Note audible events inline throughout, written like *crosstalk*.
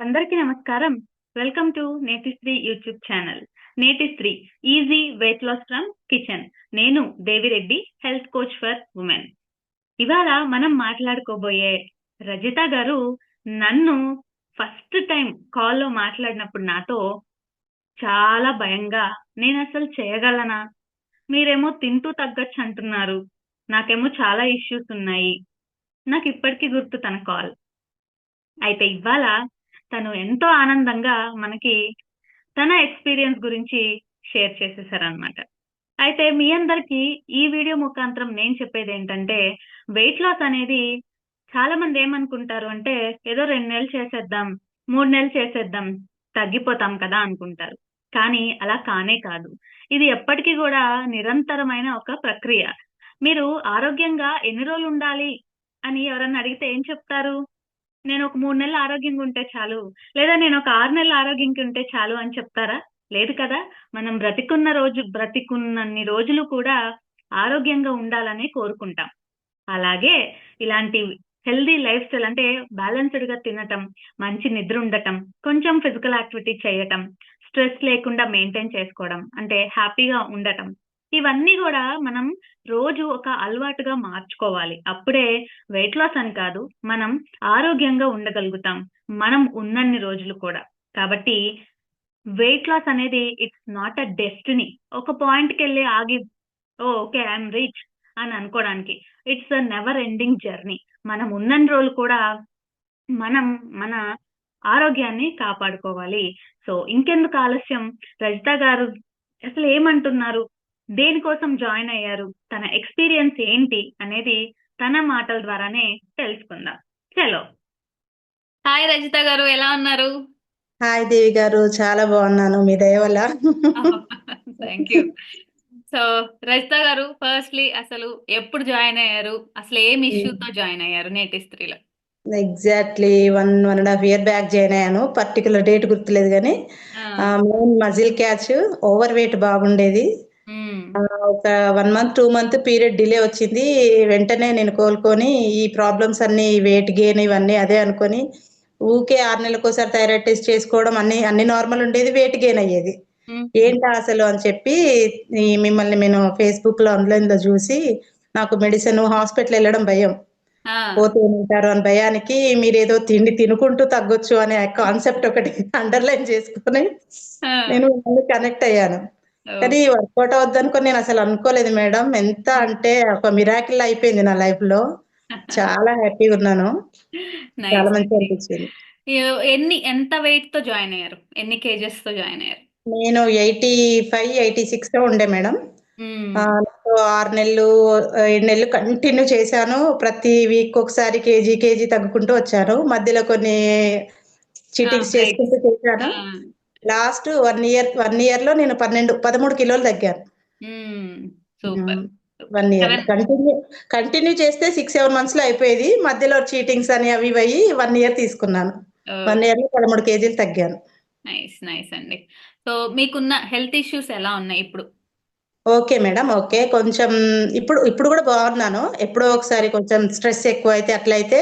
అందరికీ నమస్కారం. Welcome to నేటిశ్రీ YouTube channel. నేటిశ్రీ easy weight loss from kitchen. నేను Devireddy health coach for women. ఇవాళ మనం మాట్లాడుకోబోయే రజిత గారు నన్ను ఫస్ట్ టైం కాల్లో మాట్లాడినప్పుడు నాతో చాలా భయంగా నేను అసలు చేయగలనా? మీరేమో తింటూ తగ్గచ్చు అంటున్నారు. నాకేమో చాలా ఇష్యూస్ ఉన్నాయి. నాకు ఇప్పటికీ గుర్తు తన కాల్. అయితే ఇవాళ తను ఎంతో ఆనందంగా మనకి తన ఎక్స్పీరియన్స్ గురించి షేర్ చేసేసారనమాట అయితే మీ అందరికీ ఈ వీడియో ముఖాంతరం నేను చెప్పేది ఏంటంటే వెయిట్ లాస్ అనేది చాలా మంది ఏమనుకుంటారు అంటే ఏదో రెండు నెలలు చేసేద్దాం మూడు నెలలు చేసేద్దాం తగ్గిపోతాం కదా అనుకుంటారు. కానీ అలా కానే కాదు. ఇది ఎప్పటికీ కూడా నిరంతరమైన ఒక ప్రక్రియ. మీరు ఆరోగ్యంగా ఎన్ని రోజులు ఉండాలి అని ఎవరన్నా అడిగితే ఏం చెప్తారు? నేను ఒక మూడు నెలలు ఆరోగ్యంగా ఉంటే చాలు. లేదా నేను ఒక ఆరు నెలలు ఆరోగ్యంగా ఉంటే చాలు అని చెప్తారా? లేదు కదా. మనం బ్రతికున్న రోజు బ్రతికున్నన్ని రోజులు కూడా ఆరోగ్యంగా ఉండాలని కోరుకుంటాం. అలాగే ఇలాంటి హెల్దీ లైఫ్ స్టైల్ అంటే బ్యాలెన్స్డ్గా తినటం మంచి నిద్ర ఉండటం కొంచెం ఫిజికల్ యాక్టివిటీ చేయటం స్ట్రెస్ లేకుండా మెయింటైన్ చేసుకోవడం అంటే హ్యాపీగా ఉండటం. ఇవన్నీ కూడా మనం రోజు ఒక అలవాటుగా మార్చుకోవాలి. అప్పుడే వెయిట్ లాస్ అని కాదు మనం ఆరోగ్యంగా ఉండగలుగుతాం. మనం ఉన్నన్ని రోజులు కూడా. కాబట్టి వెయిట్ లాస్ అనేది ఇట్స్ నాట్ అ డెస్టినీ ఒక పాయింట్కి వెళ్ళి ఆగి ఓ ఓకే ఐఎమ్ రీచ్ అని అనుకోవడానికి it's a never ending journey మనం ఉన్నన్ని రోజులు కూడా మనం మన ఆరోగ్యాన్ని కాపాడుకోవాలి. సో ఇంకెందుకు ఆలస్యం? రజిత గారు అసలు ఏమంటున్నారు? దేనికోసం జాయిన్ అయ్యారు? తన ఎక్స్పీరియన్స్ ఏంటి? అనేది తన మాటల ద్వారానే తెలుసుకుందాం. చలో హాయ్ రజిత గారు ఎలా ఉన్నారు? హాయ్ దేవి గారు చాలా బాగున్నాను. మీ దయ వల్ల? థ్యాంక్ యూ సో రజిత గారు ఫస్ట్లీ అసలు ఎప్పుడు జాయిన్ అయ్యారు? అసలు ఏం ఇష్యూతో జాయిన్ అయ్యారు నేటి స్త్రీలో? Exactly one one and half year back join అయ్యాను. పర్టికులర్ డేట్ గుర్తులేదు కానీ main muscle catch over weight బాగుండేది. ఒక one month two month period delay వచ్చింది. వెంటనే నేను కోలుకొని ఈ ప్రాబ్లమ్స్ అన్ని వెయిట్ గెయిన్ ఇవన్నీ అదే అనుకొని ఊకే ఆరు నెలలకు ఒకసారి థైరాయిడ్ టెస్ట్ చేసుకోవడం అన్ని అన్ని నార్మల్ ఉండేది వెయిట్ గెయిన్ అయ్యేది. ఏంటా అసలు అని చెప్పి మిమ్మల్ని నేను ఫేస్బుక్లో ఆన్లైన్లో చూసి నాకు మెడిసిన్ హాస్పిటల్ వెళ్ళడం భయం. పోతే ఉంటారు అని భయానికి మీరు ఏదో తిండి తినుకుంటూ తగ్గొచ్చు అనే కాన్సెప్ట్ ఒకటి *laughs* అండర్లైన్ చేసుకుని నేను కనెక్ట్ అయ్యాను. కానీ వర్కౌట్ అవుద్దనుకో నేను అసలు అనుకోలేదు మేడం. ఎంత అంటే ఒక మిరాకిల్ అయిపోయింది నా లైఫ్లో. చాలా హ్యాపీగా ఉన్నాను. చాలా మంచిగా అనిపించింది. ఎన్ని ఎంత వెయిట్తో జాయిన్ అయ్యారు? ఎన్ని కేజెస్తో జాయిన్ అయ్యారు? నేను ఎయిటీ ఫైవ్ ఎయిటీ సిక్స్లో ఉండే మేడం. ఆరు నెలలు ఏడు నెలలు కంటిన్యూ చేశాను. ప్రతి వీక్ ఒకసారి కేజీ కేజీ తగ్గుకుంటూ వచ్చాను. మధ్యలో కొన్ని చీటింగ్స్. చేసుకుంటూ చేశాను. లాస్ట్ వన్ ఇయర్ వన్ ఇయర్లో నేను పన్నెండు పదమూడు కిలోలు తగ్గాను. One year. కంటిన్యూ కంటిన్యూ చేస్తే సిక్స్ సెవెన్ మంత్స్లో అయిపోయేది. మధ్యలో చీటింగ్స్ అని అవి అయ్యి వన్ ఇయర్ తీసుకున్నాను. వన్ ఇయర్లో పదమూడు కేజీలు తగ్గాను. నైస్ నైస్ అండి. సో మీకున్న హెల్త్ ఇష్యూస్ ఎలా ఉన్నాయి ఇప్పుడు? Okay madam okay. కొంచెం ఇప్పుడు ఇప్పుడు కూడా బాగున్నాను. ఎప్పుడో ఒకసారి కొంచెం స్ట్రెస్ ఎక్కువ అయితే అట్లయితే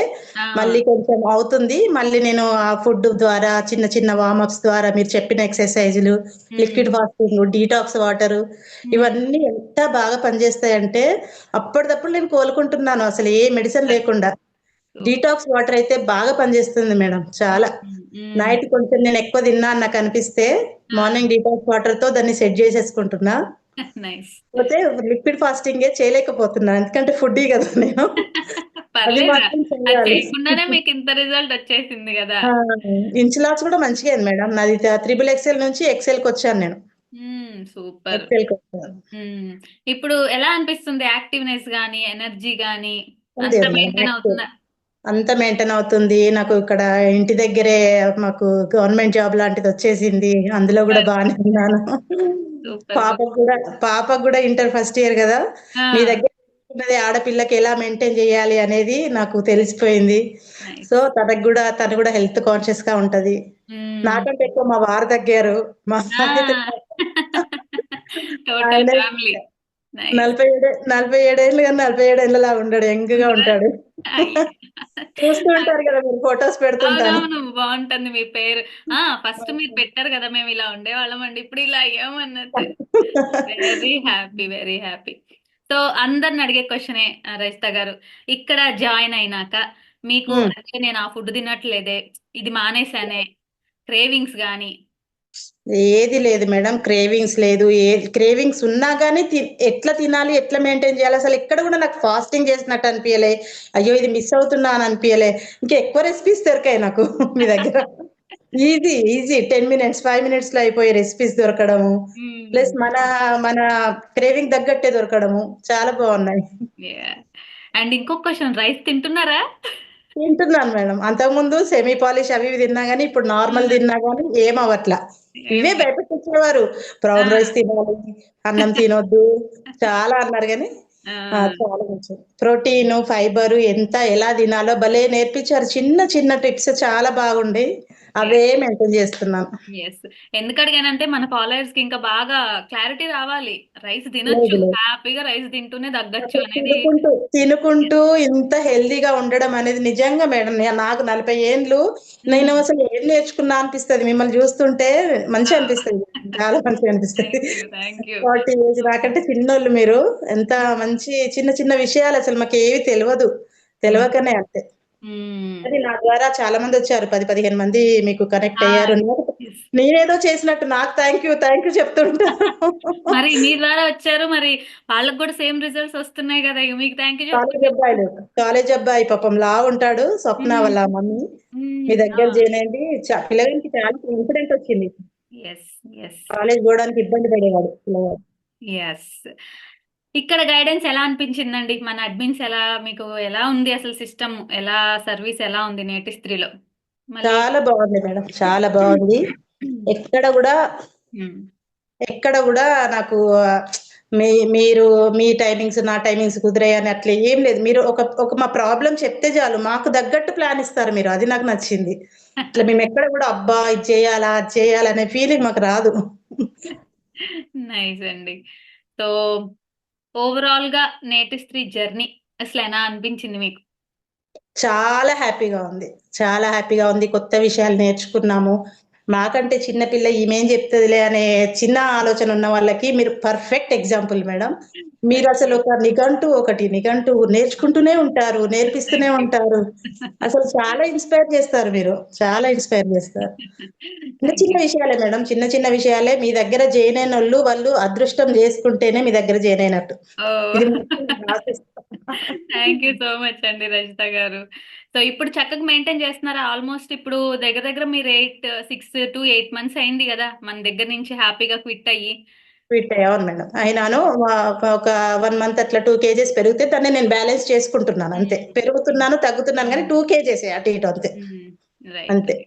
మళ్ళీ కొంచెం అవుతుంది. మళ్ళీ నేను ఆ ఫుడ్ ద్వారా చిన్న చిన్న వార్మప్స్ ద్వారా మీరు చెప్పిన ఎక్సర్సైజులు లిక్విడ్ ఫాస్టింగ్ డీటాక్స్ వాటర్ ఇవన్నీ ఎంత బాగా పనిచేస్తాయంటే అప్పటిదప్పుడు నేను కోలుకుంటున్నాను. అసలు ఏ మెడిసిన్ లేకుండా. డీటాక్స్ వాటర్ అయితే బాగా పనిచేస్తుంది మేడం చాలా. నైట్ కొంచెం నేను ఎక్కువ తిన్నా నాకు అనిపిస్తే మార్నింగ్ డీటాక్స్ వాటర్తో దాన్ని సెట్ చేసేసుకుంటున్నా. *laughs* పోతే లిక్విడ్ ఫాస్టింగ్ చేయలేకపోతున్నా ఎందుకంటే ఫుడ్ కదా నేను. అది పర్లేదు మాత్రం అది చేయాలి. చేయకుండానే మీకు ఇంత రిజల్ట్ వచ్చేసింది కదా. ఇంచ్ లాస్ కూడా మంచిగా మేడం. నాది త్రిబుల్ ఎక్సెల్ నుంచి ఎక్సెల్కి వచ్చాను నేను. సూపర్. ఇప్పుడు ఎలా అనిపిస్తుంది యాక్టివ్నెస్ గానీ ఎనర్జీ గానీ? మెయింటైన్. అవుతుందా? అంత మెయింటైన్ అవుతుంది. నాకు ఇక్కడ ఇంటి దగ్గరే మాకు గవర్నమెంట్ జాబ్ లాంటిది వచ్చేసింది. అందులో కూడా బాగానే ఉన్నాను. పాపకు కూడా పాపకు కూడా ఇంటర్ ఫస్ట్ ఇయర్ కదా. మీ దగ్గర ఉన్నది ఆడపిల్లకి ఎలా మెయింటైన్ చేయాలి అనేది నాకు తెలిసిపోయింది. సో తనకు కూడా తను కూడా హెల్త్ కాన్షియస్గా ఉంటది. నాకంటే ఎక్కువ మా వారు తగ్గారు మా *laughs* నలభై ఏడు నలభై ఏడేళ్ళు కానీ నలభై ఏడేళ్ళలా ఉండడు యంగ్గా ఉంటాడు చూస్తూ ఉంటారు కదా మీరు ఫొటోస్ అవునవును బాగుంటుంది మీ పేరు. ఆ *laughs* ఫస్ట్ మీరు పెట్టారు కదా మేము ఇలా ఉండేవాళ్ళం అండి ఇప్పుడు ఇలా అయ్యామన్నట్టు. Very happy very happy so అందరిని అడిగే క్వశ్చనే రజిత గారు. ఇక్కడ జాయిన్ అయినాక మీకు. అంటే నేను ఆ ఫుడ్ తినట్లేదే ఇది మానేశానే క్రేవింగ్స్ గానీ ఏది లేదు మేడం క్రేవింగ్స్ లేదు. ఏ క్రేవింగ్స్ ఉన్నా కానీ తి- ఎట్లా తినాలి ఎట్లా మెయింటైన్ చేయాలి? అసలు ఎక్కడ కూడా నాకు ఫాస్టింగ్ చేసినట్టు అనిపించలే అయ్యో ఇది మిస్ అవుతున్నా అని అనిపించలే ఇంకా ఎక్కువ రెసిపీస్ దొరికాయి నాకు మీ దగ్గర. Easy easy. Ten minutes five మినిట్స్లో అయిపోయే రెసిపీస్ దొరకడము. ప్లస్ మన మన క్రేవింగ్ తగ్గట్టే దొరకడము. చాలా బాగున్నాయి. అండ్ ఇంకొక క్వశ్చన్ రైస్ తింటున్నారా? తింటున్నాను మేడం. అంతకుముందు సెమీ పాలిష్ అవి తిన్నా గానీ ఇప్పుడు నార్మల్ తిన్నా గానీ ఏం అవ్వట్లా. ఇవే భయపెట్టించేవారు బ్రౌన్ రైస్ తినాలి అన్నం తినొద్దు. చాలా అన్నారు కానీ చాలా కొంచెం ప్రోటీన్ ఫైబర్ ఎంత ఎలా తినాలో భలే నేర్పించారు. చిన్న చిన్న టిప్స్ చాలా బాగుండి. అవే మెయింటైన్ చేస్తున్నాను. ఎస్ ఎందుకు అడిగానంటే మన ఫాలోయర్స్కి ఇంకా బాగా క్లారిటీ రావాలి. రైస్ తినొచ్చు. హ్యాపీగా రైస్ తింటూనే తగ్గచ్చు అనేది తినుకుంటూ తినుకుంటూ ఇంత హెల్దీగా ఉండడం అనేది నిజంగా మేడం నాకు నలభై ఏండ్లు నేను అసలు ఏం నేర్చుకున్నా అనిపిస్తది. మిమ్మల్ని చూస్తుంటే మంచి అనిపిస్తుంది. చాలా మంచి అనిపిస్తుంది. ఫార్టీ ఏజ్ నాకంటే చిన్నోళ్ళు మీరు. ఎంత మంచి చిన్న చిన్న విషయాలు అసలు మాకు ఏవి తెలియదు తెలియకనే అంతే. అది నా ద్వారా చాలా మంది వచ్చారు. పది పదిహేను మంది మీకు కనెక్ట్ అయ్యారు. నేనేదో చేసినట్టు నాకు థ్యాంక్ యూ థ్యాంక్ యూ చెప్తుంటాను మరి మీ ద్వారా వచ్చారు. మరి వాళ్ళకి కూడా సేమ్ రిజల్ట్స్ వస్తున్నాయి కదా. మీకు థ్యాంక్ యూ కాలేజ్ అబ్బాయిలు కాలేజ్ అబ్బాయి పాపం లా ఉంటాడు. స్వప్న. వాళ్ళ మమ్మీ. మీ దగ్గర జాయిన్ అయింది చా- పిల్లగానికి చాలా కాన్ఫిడెంట్ వచ్చింది. కాలేజ్ పోవడానికి ఇబ్బంది పడేవాడు పిల్లగాడు ఎస్ ఇక్కడ గైడెన్స్ ఎలా అనిపించిందండి? మన అడ్మిన్స్ ఎలా మీకు ఎలా ఉంది అసలు సిస్టమ్ ఎలా సర్వీస్ ఎలా ఉంది నేటి స్త్రీలో? చాలా బాగుంది మేడం చాలా బాగుంది. ఎక్కడ కూడా. ఎక్కడ కూడా నాకు మీ మీరు మీ టైమింగ్స్ నా టైమింగ్స్ కుదిరాయని అట్లా ఏం లేదు. మీరు ఒక ఒక మా ప్రాబ్లం చెప్తే చాలు. మాకు తగ్గట్టు ప్లాన్ ఇస్తారు మీరు. అది నాకు నచ్చింది. ఇట్లా మేము ఎక్కడ కూడా అబ్బా ఇది చేయాలా అది చేయాలనే ఫీలింగ్ మాకు రాదు. *laughs* నైస్ అండి. సో ఓవరాల్గా నేటి స్త్రీ జర్నీ అసలు ఎలా అనిపించింది మీకు? చాలా హ్యాపీగా ఉంది. చాలా హ్యాపీగా ఉంది. కొత్త విషయాలు నేర్చుకున్నాము. మాకంటే చిన్న పిల్ల ఈమెం చెప్తుందిలే అనే చిన్న ఆలోచన ఉన్న వాళ్ళకి మీరు పర్ఫెక్ట్ ఎగ్జాంపుల్ మేడం. మీరు అసలు ఒక నిఘంటు ఒకటి నిఘంటు నేర్చుకుంటూనే ఉంటారు నేర్పిస్తూనే ఉంటారు. అసలు చాలా ఇన్స్పైర్ చేస్తారు మీరు చాలా ఇన్స్పైర్ చేస్తారు. చిన్న చిన్న విషయాలే మేడం చిన్న చిన్న విషయాలే. మీ దగ్గర జాయిన్ అయిన వాళ్ళు వాళ్ళు అదృష్టం చేసుకుంటేనే మీ దగ్గర జాయిన్ అయినట్టు. థ్యాంక్ యూ సో మచ్ అండి రజిత గారు. సో ఇప్పుడు చక్కగా మెయింటైన్ చేస్తున్నారా? ఆల్మోస్ట్ ఇప్పుడు దగ్గర దగ్గర మీరు eight six to eight months అయింది కదా మన దగ్గర నుంచి హ్యాపీగా క్విట్ అయ్యి. ఫిట్ అవును మేడం. అయినాను ఒక- వన్ మంత్ అట్లా టూ కేజెస్ పెరిగితే దాన్ని నేను బ్యాలెన్స్ చేసుకుంటున్నాను అంతే. పెరుగుతున్నాను తగ్గుతున్నాను కానీ టూ కేజెస్ అటు ఇటు అంతే. రైట్ అంతే.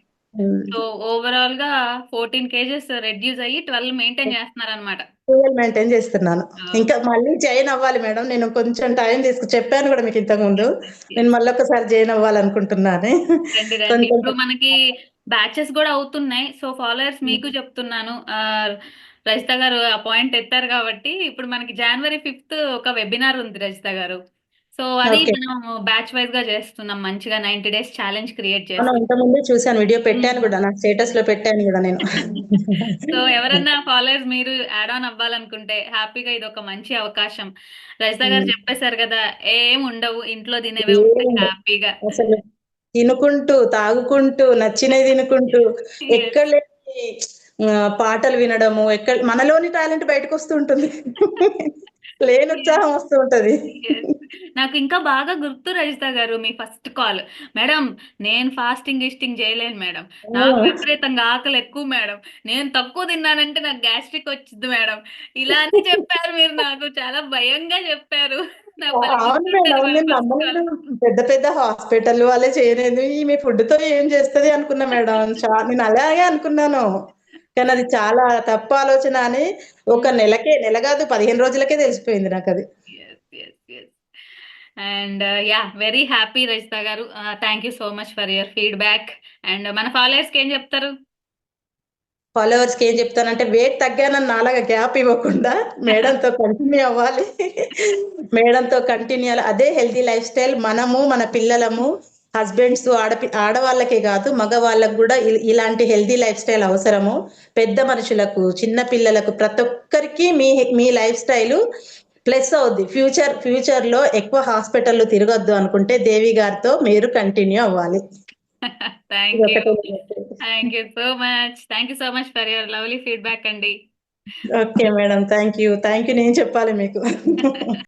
సో ఓవరాల్గా ఫోర్టీన్ కేజెస్ రెడ్యూస్ అయ్యి ట్వెల్వ్ మెయింటైన్ చేస్తున్నారు అనమాట ట్వెల్వ్ మెయింటైన్ చేస్తున్నాను ఇంకా మళ్ళీ జాయిన్ అవ్వాలి మేడం. నేను కొంచెం టైం తీసుకు చెప్పాను కూడా మీకు ఇంతకు ముందు నేను మళ్ళీ ఒకసారి జాయిన్ అవ్వాలనుకుంటున్నాను. మనకి బ్యాచెస్ కూడా అవుతున్నాయి. సో ఫాలోయర్స్ మీకు చెప్తున్నాను. ఆ, రజిత గారు ఆ పాయింట్ ఎత్తారు కాబట్టి ఇప్పుడు మనకి జనవరి ఫిఫ్త్ ఒక వెబినార్ ఉంది రజిత గారు. సో అది. మనం బ్యాచ్ వైజ్గా చేస్తున్నాం. మంచిగా నైన్టీ డేస్ ఛాలెంజ్ క్రియేట్ చేస్తాం ఇంతకుముందే చూశాను వీడియో పెట్టాను కూడా. నా స్టేటస్లో పెట్టాను కూడా నేను. *laughs* సో ఎవరన్నా ఫాలోయర్స్ మీరు యాడ్ ఆన్ అవ్వాలనుకుంటే హ్యాపీగా ఇది ఒక మంచి అవకాశం. రజిత గారు Hmm. చెప్పేశారు కదా ఏం ఉండవు. ఇంట్లో తినేవే ఉంటాయి. హ్యాపీగా తినుకుంటూ తాగుకుంటూ నచ్చినవి తినుకుంటూ ఎక్కడ లేని పాటలు వినడము ఎక్కడ మనలోని టాలెంట్ బయటకు వస్తూ ఉంటుంది. *laughs* లేని ఉత్సాహం వస్తూ ఉంటది. నాకు ఇంకా బాగా గుర్తు రజిత గారు మీ ఫస్ట్ కాల్. మేడం నేను ఫాస్టింగ్ గిస్టింగ్ చేయలేను మేడం. నాకు విపరీతంగా ఆకలి ఎక్కువ మేడం. నేను తక్కువ తిన్నానంటే నాకు గ్యాస్ట్రిక్ వచ్చింది మేడం. ఇలా అని చెప్పారు మీరు నాకు. చాలా భయంగా చెప్పారు. పెద్ద పెద్ద హాస్పిటల్ వాళ్ళే చేయలేదు ఈమె ఫుడ్తో ఏం చేస్తది అనుకున్నా మేడం. *laughs* నేను అలాగే అనుకున్నాను. కానీ అది చాలా తప్పు ఆలోచన అని ఒక నెలకే నెల కాదు పదిహేను రోజులకే తెలిసిపోయింది నాకు అది. And yeah very happy Rajitha గారు. Thank you so much for your feedback and మన ఫాలోయర్స్కి ఏం చెప్తారు? ఫాలోవర్స్కి ఏం చెప్తానంటే వెయిట్ తగ్గానని నాలాగా గ్యాప్ ఇవ్వకుండా మేడంతో కంటిన్యూ అవ్వాలి. మేడంతో కంటిన్యూ అవ్వాలి అదే హెల్తీ లైఫ్ స్టైల్ మనము మన పిల్లలము హస్బెండ్స్ ఆడపి ఆడవాళ్ళకే కాదు మగవాళ్ళకు కూడా ఇలాంటి హెల్తీ లైఫ్ స్టైల్ అవసరము. పెద్ద మనుషులకు చిన్న పిల్లలకు ప్రతి ఒక్కరికి మీ మీ లైఫ్ స్టైల్ ప్లస్ అవుద్ది. ఫ్యూచర్ ఫ్యూచర్లో ఎక్కువ హాస్పిటల్ తిరగొద్దు అనుకుంటే దేవి గారితో మీరు కంటిన్యూ అవ్వాలి. Thank you thank you so much thank you so much for your lovely feedback అండి okay madam thank you thank you నేను చెప్పాలి మీకు. *laughs*